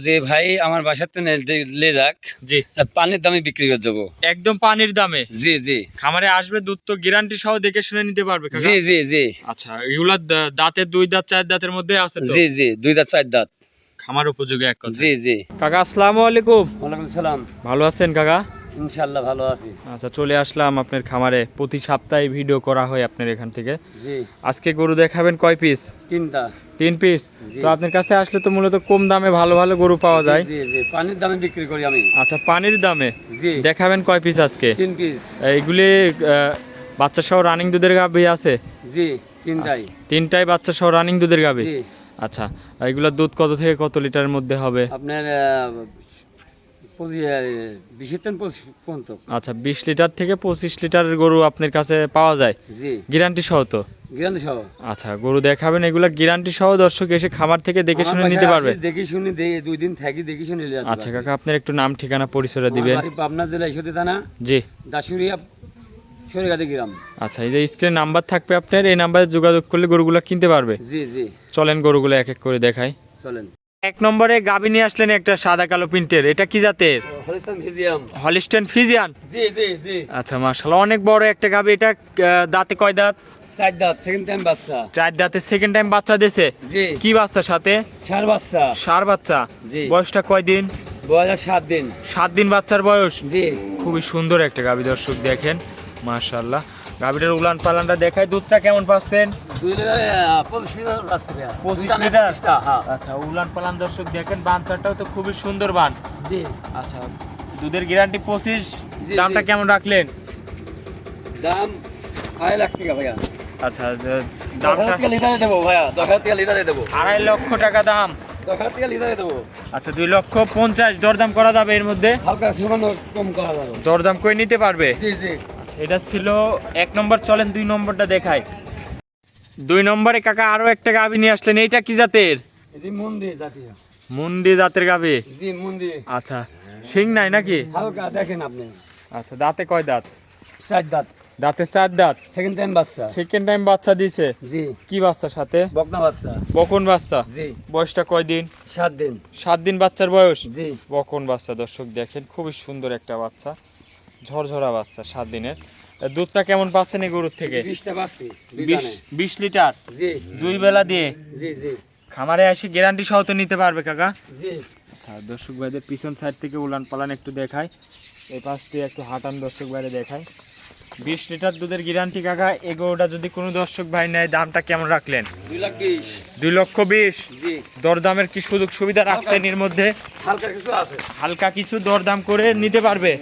যে ভাই আমার বাসাতে লে যাক। জি। পানির দামে বিক্রি করে দেবো। একদম পানির দামে? জি জি। খামারে আসবে দুধ তো গ্যারান্টি সহ দেখে শুনে নিতে পারবে জি জি জি। আচ্ছা এগুলা দা- দাঁতের দুই দাঁত চার দাঁতের মধ্যে আছে জি জি দুই দাঁত চার দাঁত। খামার উপযোগী এক কথা। জি জি। কাকা আসসালামু আলাইকুম। ওয়ালাইকুম সালাম। ভালো আছেন কাকা? ইনশাল্লাহ ভালো আছি। আচ্ছা চলে আসলাম আপনার খামারে। প্রতি সপ্তাহে ভিডিও করা হয় আপনার এখান থেকে। জি। আজকে গরু দেখাবেন কয় পিস তিনটা। তিন পিস তো আপনার কাছে আসলে তো মূলত কম দামে ভালো ভালো গরু পাওয়া যায়। জি জি। পানির দামে বিক্রি করি আমি। আচ্ছা পানির দামে? জি। দেখাবেন কয় পিস আজকে? তিন পিস এইগুলি বাচ্চা সহ রানিং দুধের গাভি আছে? জি তিনটাই। তিনটাই বাচ্চা সহ রানিং দুধের জি। আচ্ছা এগুলোর দুধ কত থেকে কত লিটারের মধ্যে হবে? আপনার বিশের তেন পঁচিশ পর্যন্ত আচ্ছা বিশ লিটার থেকে পঁচিশ লিটারের গরু আপনার কাছে পাওয়া যায়? গ্যারান্টি সহ তো? সহ। আচ্ছা গরু দেখাবেন এগুলা গ্যারান্টি সহ দর্শক এসে খামার থেকে দেখে শুনে নিতে পারবে। দেখে শুনে দুই দিন থাকি দেখে শুনে আচ্ছা কাকা আপনার একটু নাম ঠিকানা পরিচয়টা দিবেন। পাবনা জেলা থানা জি। দাসুরিয়া আচ্ছা এই যে স্ক্রিন নাম্বার থাকবে আপনার এই নাম্বারে যোগাযোগ করলে গরুগুলো কিনতে পারবে। জি জি। চলেন গরুগুলো এক এক করে দেখাই। চলেন। এক নম্বরে গাবি নিয়ে আসলেন একটা সাদা কালো প্রিন্টের। এটা কি জাতের? Holstein Friesian. জি জি জি। আচ্ছা মাশাআল্লাহ অনেক বড় একটা গাবি। এটা দাঁতে কয় দাঁত? চার দাঁত সেকেন্ড টাইম বাচ্চা। চার দাঁতে সেকেন্ড টাইম বাচ্চা দিছে? জি। কি বাচ্চা সাথে? চার বাচ্চা। সার বাচ্চা। জি। বয়সটা কয় দিন? হাজার সাত দিন। সাত দিন বাচ্চার বয়স? জি। খুবই সুন্দর একটা গাবি দর্শক দেখেন মাশাআল্লাহ। গাবিটার উলান পালানটা দেখায় দুধটা কেমন পাচ্ছেন? পঁচিশ লিটার হ্যাঁ। আচ্ছা উলান পালান দর্শক দেখেন তো খুবই সুন্দর বান। জি। আচ্ছা দুধের গ্যারান্টি পঁচিশ দামটা কেমন রাখলেন? দাম আড়াই লাখ টাকা ভাইয়া। আচ্ছা দ- দামটা লিটারে দেবো ভাইয়া দশ হাজার টাকা লিটারে দেবো। আড়াই লক্ষ টাকা দাম। আচ্ছা দুই লক্ষ পঞ্চাশ দরদাম করা যাবে এর মধ্যে? দরদাম করে নিতে পারবে? আচ্ছা, এটা ছিল এক নম্বর চলেন দুই নম্বরটা দেখাই। দুই নম্বরে কাকা আরও একটা গাভি নিয়ে আসলেন এইটা কি জাতের? মুন্ডি জাতের গাভি আচ্ছা সিং নাই নাকি? হালকা দেখেন আপনি। আচ্ছা দাঁতে কয় দাঁত? চার দাঁত। দাঁতে চার দাঁত? সেকেন্ড টাইম বাচ্চা। সেকেন্ড টাইম বাচ্চা দিছে? জি। কি বাচ্চা সাথে? বকনা বাচ্চা। বকন বাচ্চা? জি। বয়সটা কয় দিন? সাত দিন। সাত দিন বাচ্চার বয়স? জি। বকন বাচ্চা দর্শক দেখেন খুবই সুন্দর একটা বাচ্চা। ঝরঝরা বাচ্চা সাত দিনের। দুধটা কেমন পাচ্ছেন এই গরুর থেকে? বিশটা পাচ্ছি বিশ বিশ লিটার? দুই বেলা দিয়ে? খামারে আসি গ্যারান্টি সহ তো নিতে পারবে কাকা? আচ্ছা দর্শক ভাইদের পিছন সাইড থেকে উলান পালান একটু দেখায় এই পাশ দিয়ে একটু হাঁটান দর্শক ভাইরে দেখাই। বিশ লিটার দুধের গ্যারান্টি কাকা। এগোটা যদি কোনো দর্শক ভাই নেয় দামটা কেমন রাখলেন? দুই লক্ষ বিশ। দরদামের কি সুযোগ সুবিধা রাখছেন এর মধ্যে? হালকা কিছু আছে। হালকা কিছু দরদাম করে নিতে পারবে?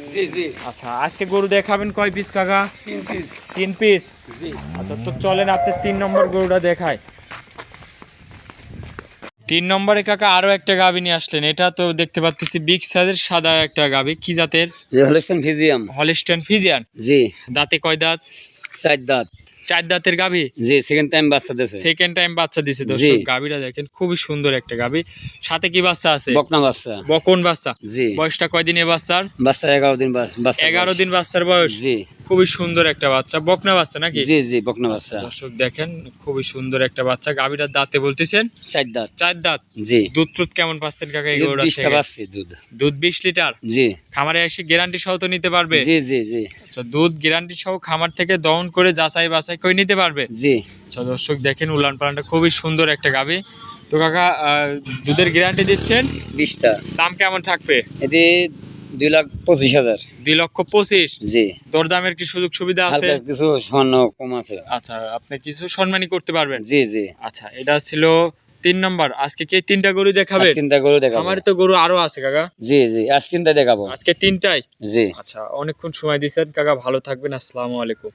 আচ্ছা আজকে গরু দেখাবেন কয় পিস কাকা? তিন পিস আচ্ছা তো চলেন আপনি তিন নম্বর গরুটা দেখায় তিন নম্বরে কাকা আরও একটা গাভি নিয়ে আসলেন। এটা তো দেখতে পাচ্ছি বিগ সাইজের সাদা একটা গাভি কি জাতের? Holstein Friesian. Holstein Friesian. জি। দাঁতে কয় দাঁত? চার দাঁত। চার দাঁতের গাভি? জি সেকেন্ড টাইম বাচ্চা দিয়েছে সেকেন্ড টাইম বাচ্চা দিছে দর্শক গাভিটা দেখেন খুবই সুন্দর একটা গাভি। সাথে কি বাচ্চা আছে? বকনা বাচ্চা। বকন বাচ্চা। জি। বয়সটা কয় দিনে বাচ্চার? বাচ্চা এগারো দিন বাচ্চা এগারো। দিন বাচ্চার বয়স? জি। খুবই সুন্দর একটা বাচ্চা। বকনা বাচ্চা নাকি? জি জি বকনা বাচ্চা। দর্শক দেখেন খুবই সুন্দর একটা বাচ্চা। গাভিটার দাঁতে বলতেছেন? চার দাঁত। চার দাঁত। জি। দুধ টুধ কেমন পাচ্ছেন কাকা এই গরুটার বিশটা থেকে? পাচ্ছি দুধ। দুধ বিশ লিটার? জি। খামারে এসে গ্যারান্টি সহ তো নিতে পারবে? জি জি জি। আচ্ছা দুধ গ্যারান্টি সহ খামার থেকে দহন করে যাচাই বাছাই করে নিতে পারবে? জি। আচ্ছা দর্শক দেখেন উলান পালানটা খুবই সুন্দর একটা গাভি তো কাকা দুধের গ্যারান্টি দিচ্ছেন? বিশটা। দাম কেমন থাকবে? এটি দুই লাখ পঁচিশ হাজার। দুই লক্ষ পঁচিশ? জি। দরদামের কি সুযোগ সুবিধা আছে? কিছু স্বর্ণ কম আছে। আচ্ছা আপনি কিছু সম্মানী করতে পারবেন? জি জি। আচ্ছা এটা ছিল তিন নম্বর। আজকে কি তিনটা গরু আজ চিন্তা করে দেখাবো। আমার তো গরু আরও আছে কাকা। জি জি আজ চিন্তা দেখাবো। আজকে তিনটাই? জি। আচ্ছা অনেকক্ষণ সময় দিয়েছেন। কাকা ভালো থাকবেন। আসসালামু আলাইকুম।